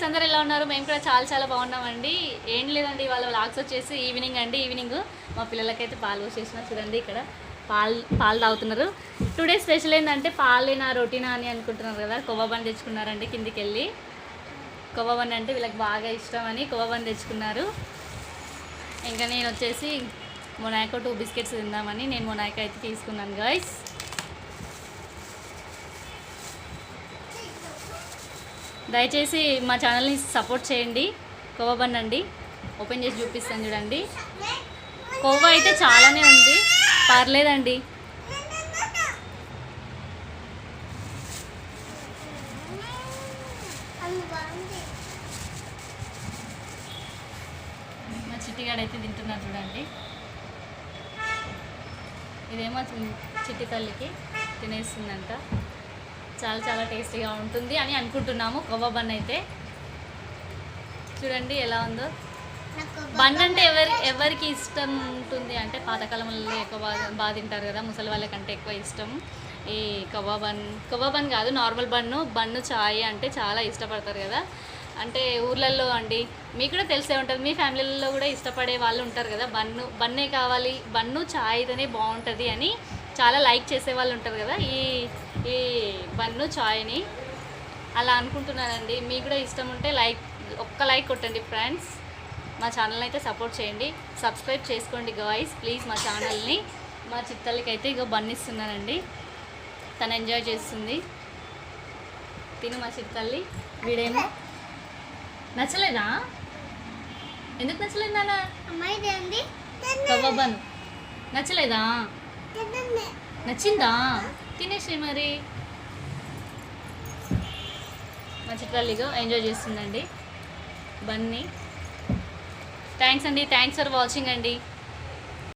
Guys అందరు ఎలా ఉన్నారు? మేము కూడా చాలా చాలా బాగున్నామండి. ఏం లేదండి వాళ్ళ లాక్స్ వచ్చేసి ఈవినింగ్ అండి. ఈవినింగ్ మా పిల్లలకైతే పాలు పోసేసిన చూడండి ఇక్కడ. పాలు పాలు తాగుతున్నారు. టుడే స్పెషల్ ఏంటంటే పాలేనా రొటీనా అని అనుకుంటున్నారు కదా. కొవ్వబన్ తెచ్చుకున్నారండి కిందికి వెళ్ళి కొవ్వబన్ అంటే వీళ్ళకి బాగా ఇష్టం అని కొవ్వబన్ తెచ్చుకున్నారు. ఇంకా నేను వచ్చేసి మొనాయక టూ బిస్కెట్స్ తిందామని నేను మొనాయక అయితే తీసుకున్నాను గాయస్ దయచేసి మా ఛానల్ని సపోర్ట్ చేయండి. కోవా బన్ అండి. ఓపెన్ చేసి చూపిస్తాను చూడండి. కొవ్వ అయితే చాలానే ఉంది. పర్లేదండి. మా చిట్టిగాడైతే తింటున్నారు చూడండి. ఇదేమో చిట్టి తల్లికి తినేస్తుందంట. చాలా చాలా టేస్టీగా ఉంటుంది అని అనుకుంటున్నాము. కొవ్వ బన్ అయితే. చూడండి ఎలా ఉందో. బన్ అంటే ఎవరి ఎవరికి ఇష్టం ఉంటుంది అంటే పాతకాలంలో ఎక్కువ బాగా బాగా తింటారు కదా ముసలి వాళ్ళకంటే ఎక్కువ ఇష్టం. ఈ కవ్వ బన్ కవ్వ బన్ కాదు నార్మల్ బన్ను బన్ను చాయ్ అంటే చాలా ఇష్టపడతారు కదా. అంటే ఊర్లలో అండి మీకు కూడా తెలిసే ఉంటుంది. మీ ఫ్యామిలీలలో కూడా ఇష్టపడే వాళ్ళు ఉంటారు కదా బన్ను బన్నే కావాలి బన్ను చాయ్ అయితేనే బాగుంటుంది అని చాలా లైక్ చేసే వాళ్ళు ఉంటారు కదా ఈ ఈ బన్ను చాయ్ని. అలా అనుకుంటున్నానండి. మీకు కూడా ఇష్టం ఉంటే లైక్ ఒక్క లైక్ కొట్టండి ఫ్రెండ్స్. మా ఛానల్ని అయితే సపోర్ట్ చేయండి. సబ్స్క్రైబ్ చేసుకోండి గాయస్ ప్లీజ్ మా ఛానల్ని. మా చిత్తలకి అయితే ఇగో బన్నిస్తున్నానండి తను ఎంజాయ్ చేస్తుంది. తిను మా చిత్తల్లి. వీడేమో నచ్చలేదా? ఎందుకు నచ్చలేదు నాన్న? నచ్చలేదా? నచ్చిందా? తినేసి మరి. మా ఎంజాయ్ చేస్తుందండి. బన్నీ. థ్యాంక్స్ అండి. థ్యాంక్స్ ఫర్ వాచింగ్ అండి.